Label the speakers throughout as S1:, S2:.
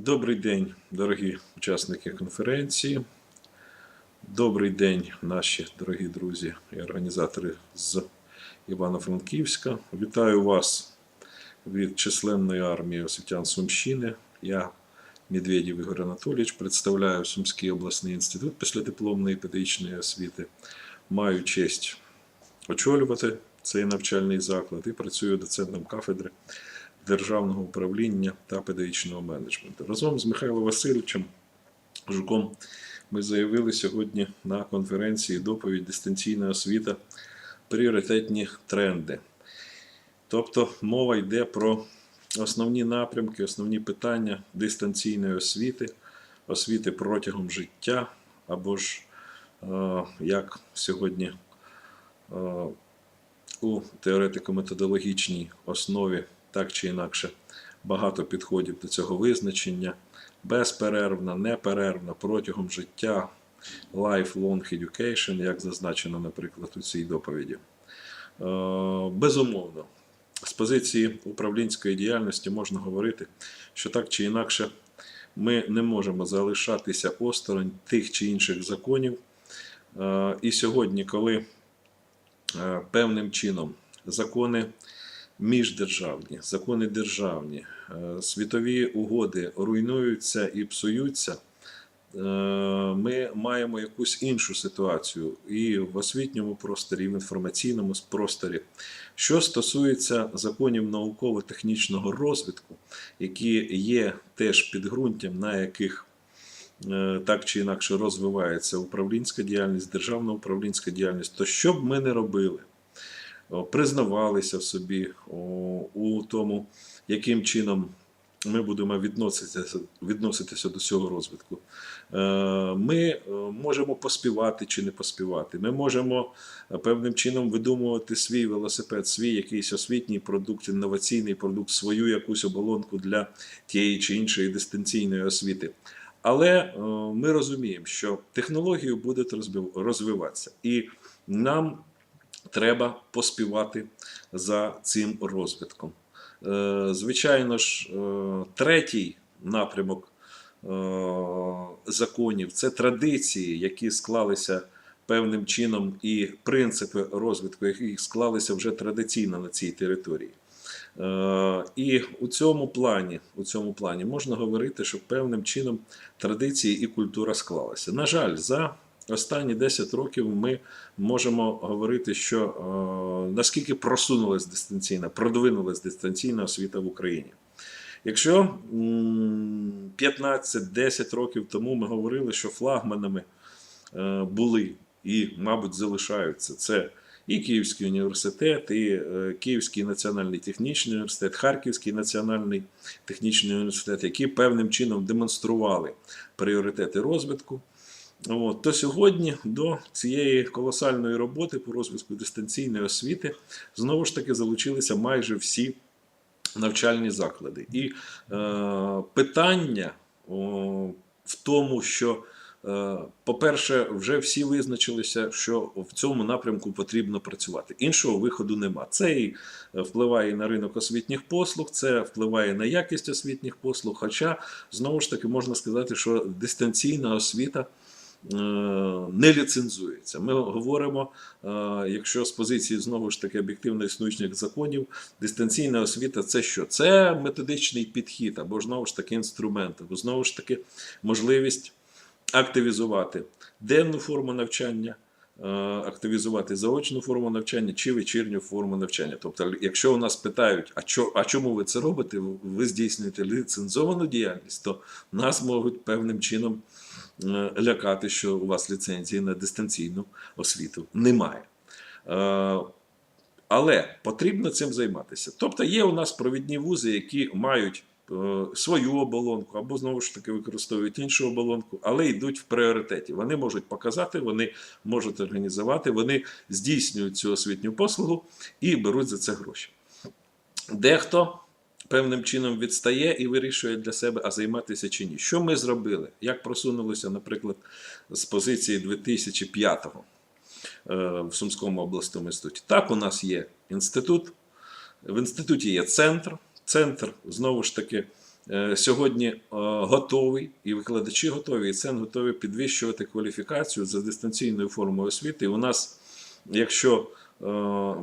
S1: Добрий день, дорогі учасники конференції. Добрий день, наші дорогі друзі і організатори з Івано-Франківська. Вітаю вас від численної армії освітян Сумщини. Я, Медведєв Ігор Анатолійович, представляю Сумський обласний інститут післядипломної педагогічної освіти. Маю честь очолювати цей навчальний заклад і працюю доцентом кафедри державного управління та педагогічного менеджменту. Разом з Михайлом Васильовичем Жуком ми заявили сьогодні на конференції доповідь дистанційна освіта пріоритетні тренди. Тобто мова йде про основні напрямки, основні питання дистанційної освіти, освіти протягом життя, або ж, е, як сьогодні е, у теоретико-методологічній основі так чи інакше багато підходів до цього визначення. Безперервна, неперервна протягом життя, lifelong education, як зазначено, наприклад, у цій доповіді. Е, Безумовно, з позиції управлінської діяльності можна говорити, що так чи інакше ми не можемо залишатися осторонь тих чи інших законів. Е, І сьогодні, коли е, певним чином закони міждержавні, закони державні, е, світові угоди руйнуються і псуються, е, ми маємо якусь іншу ситуацію і в освітньому просторі, і в інформаційному просторі. Що стосується законів науково-технічного розвитку, які є теж підґрунтям, на яких е, так чи інакше розвивається управлінська діяльність, державна управлінська діяльність, то що б ми не робили? Признавалися в собі у тому, яким чином ми будемо відноситися, відноситися до цього розвитку. Е, Ми е, можемо поспівати чи не поспівати. Ми можемо е, певним чином видумувати свій велосипед, свій якийсь освітній продукт, інноваційний продукт, свою якусь оболонку для тієї чи іншої дистанційної освіти. Але ми розуміємо, що технології будуть розвиватися, і нам треба поспівати за цим розвитком. Е, Звичайно ж, е, третій напрямок е, законів це традиції, які склалися певним чином, і принципи розвитку, які склалися вже традиційно на цій території. І у цьому плані, у цьому плані можна говорити, що певним чином традиції і культура склалася. На жаль, за останні 10 років ми можемо говорити, що е, наскільки просунулась дистанційна, продвинулась дистанційна освіта в Україні. Якщо 15-10 років тому ми говорили, що флагманами е, були і, мабуть, залишаються це і Київський університет, і е, Київський національний технічний університет, Харківський національний технічний університет, які певним чином демонстрували пріоритети розвитку. От, то сьогодні до цієї колосальної роботи по розвитку дистанційної освіти знову ж таки залучилися майже всі навчальні заклади. І е, питання о, в тому, що, е, по-перше, вже всі визначилися, що в цьому напрямку потрібно працювати. Іншого виходу нема. Це і впливає на ринок освітніх послуг, це впливає на якість освітніх послуг. Хоча, знову ж таки, можна сказати, що дистанційна освіта. Е, Не ліцензується. Ми говоримо, е, якщо з позиції знову ж таки об'єктивно існуючих законів, дистанційна освіта це що? Це методичний підхід, або знову ж таки інструмент, або знову ж таки можливість активізувати денну форму навчання, е, активізувати заочну форму навчання чи вечірню форму навчання. Тобто, якщо у нас питають, а, чо, а чому ви це робите, ви здійснюєте ліцензовану діяльність, то нас можуть певним чином лякати, що у вас ліцензії на дистанційну освіту немає. Е, Але потрібно цим займатися. Тобто є у нас провідні вузи, які мають е, свою оболонку, або знову ж таки використовують іншу оболонку, але йдуть в пріоритеті. Вони можуть показати, вони можуть організувати, вони здійснюють цю освітню послугу і беруть за це гроші. Дехто певним чином відстає і вирішує для себе, а займатися чи ні. Що ми зробили? Як просунулося, наприклад, з позиції 2005-го е, в Сумському обласному інституті? Так, у нас є інститут. В інституті є центр. Центр знову ж таки е, сьогодні е, готовий, і викладачі готові, і ЦЕН готові підвищувати кваліфікацію за дистанційною формою освіти. І у нас, якщо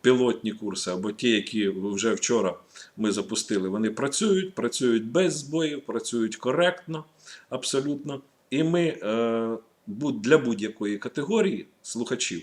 S1: пілотні курси або ті, які вже вчора ми запустили, вони працюють, працюють без збоїв, працюють коректно, абсолютно. І ми е, для будь-якої категорії слухачів,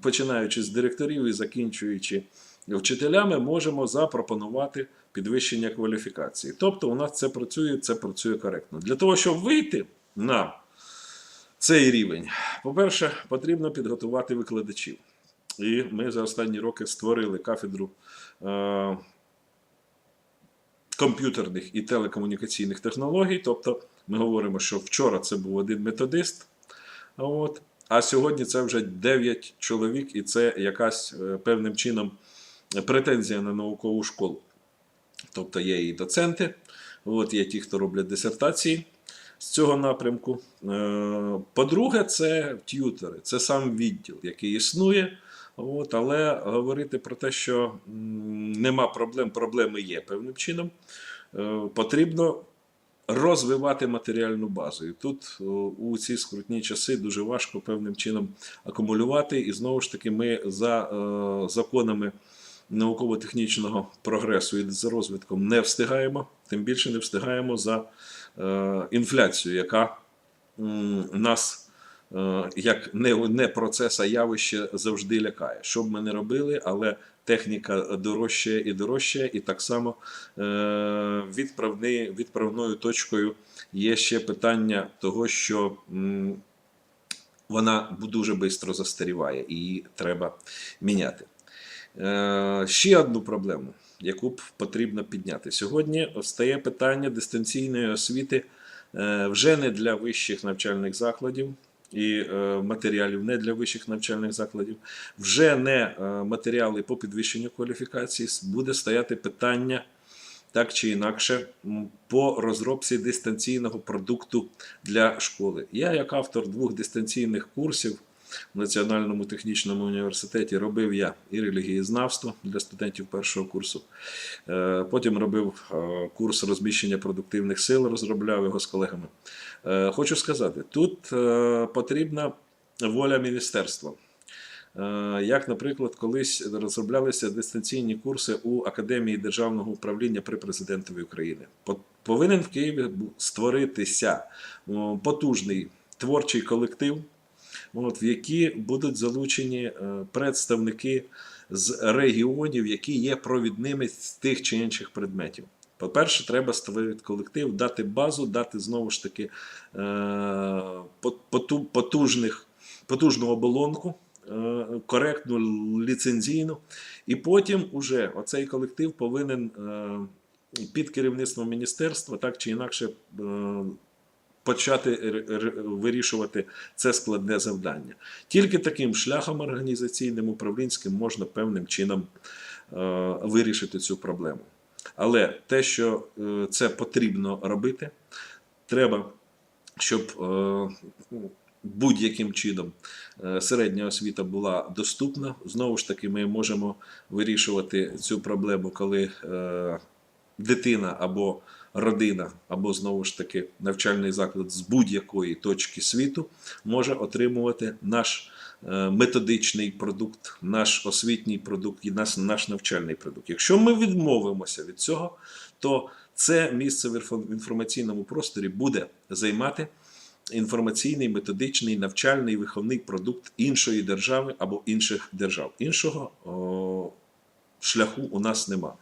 S1: починаючи з директорів і закінчуючи вчителями, можемо запропонувати підвищення кваліфікації. Тобто, у нас це працює, це працює коректно. Для того, щоб вийти на цей рівень, по-перше, потрібно підготувати викладачів. І ми за останні роки створили кафедру е, комп'ютерних і телекомунікаційних технологій. Тобто, ми говоримо, що вчора це був один методист, от, а сьогодні це вже 9 чоловік, і це якась е, певним чином претензія на наукову школу. Тобто є і доценти, от є ті, хто роблять дисертації з цього напрямку. Е, По-друге, це т'ютери, це сам відділ, який існує. От, але говорити про те, що нема проблем, проблеми є певним чином. Е, Потрібно розвивати матеріальну базу. І тут у ці скрутні часи дуже важко певним чином акумулювати. І знову ж таки, ми за е, законами науково-технічного прогресу і за розвитком не встигаємо, тим більше не встигаємо за е, інфляцію, яка нас е, як не, не процес, а явище завжди лякає. Що б ми не робили, але техніка дорожчає і дорожчає, і так само е, відправни, відправною точкою є ще питання того, що вона дуже швидко застаріває і її треба міняти. Е, ще одну проблему, яку б потрібно підняти. Сьогодні стає питання дистанційної освіти е, вже не для вищих навчальних закладів і е, матеріалів не для вищих навчальних закладів, вже не е, матеріали по підвищенню кваліфікації, буде стояти питання. Так чи інакше, по розробці дистанційного продукту для школи. Я, як автор двох дистанційних курсів в Національному технічному університеті, робив я і релігієзнавство для студентів першого курсу. Е, Потім робив е, курс розміщення продуктивних сил, розробляв його з колегами. Е, Хочу сказати, тут потрібна воля міністерства. Як, наприклад, колись розроблялися дистанційні курси у Академії державного управління при президентові України. Повинен в Києві створитися потужний творчий колектив, от, в які будуть залучені е, представники з регіонів, які є провідними з тих чи інших предметів. По-перше, треба створити колектив, дати базу, дати знову ж таки е, по- потужних, потужну оболонку, е, коректну ліцензійну. І потім уже оцей колектив повинен під керівництвом міністерства так чи інакше почати вирішувати це складне завдання. Тільки таким шляхом організаційним управлінським можна певним чином е, вирішити цю проблему. Але те, що е, це потрібно робити, треба, щоб е, будь-яким чином середня освіта була доступна. Знову ж таки, ми можемо вирішувати цю проблему, коли дитина або родина, або знову ж таки навчальний заклад з будь-якої точки світу може отримувати наш е, методичний продукт, наш освітній продукт і наш, наш навчальний продукт. Якщо ми відмовимося від цього, то це місце в інформаційному просторі буде займати інформаційний, методичний, навчальний, виховний продукт іншої держави або інших держав. Іншого о, шляху у нас нема.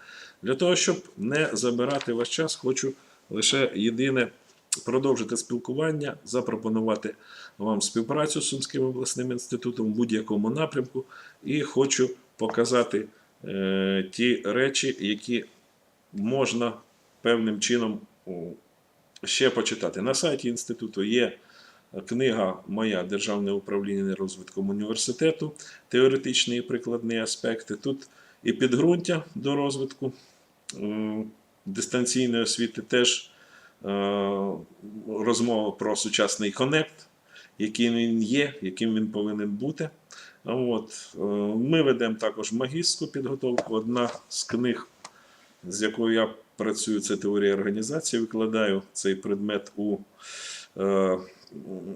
S1: Для того, щоб не забирати ваш час, хочу лише єдине продовжити спілкування, запропонувати вам співпрацю з Сумським обласним інститутом в будь-якому напрямку, і хочу показати е, ті речі, які можна певним чином ще почитати. На сайті інституту є книга Моя Державне управління розвитком університету, теоретичні і прикладні аспекти. Тут і підґрунтя до розвитку дистанційної освіти, теж е, розмова про сучасний конект, яким він є, яким він повинен бути. От, е, ми ведемо також магістську підготовку. Одна з книг, з якою я працюю, це теорія організації, викладаю цей предмет у е,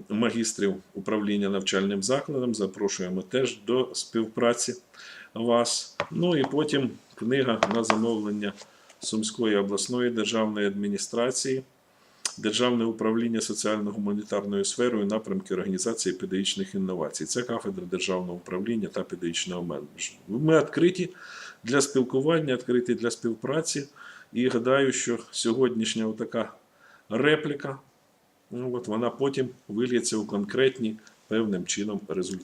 S1: магістрів управління навчальним закладом. Запрошуємо теж до співпраці вас. Ну і потім книга на замовлення Сумської обласної державної адміністрації. Державне управління соціально-гуманітарною сферою напрямки організації педагогічних інновацій. Це кафедра державного управління та педагогічного менеджменту. Ми відкриті для спілкування, відкриті для співпраці. І гадаю, що сьогоднішня така репліка, ну, от вона потім вильється у конкретні певним чином результати.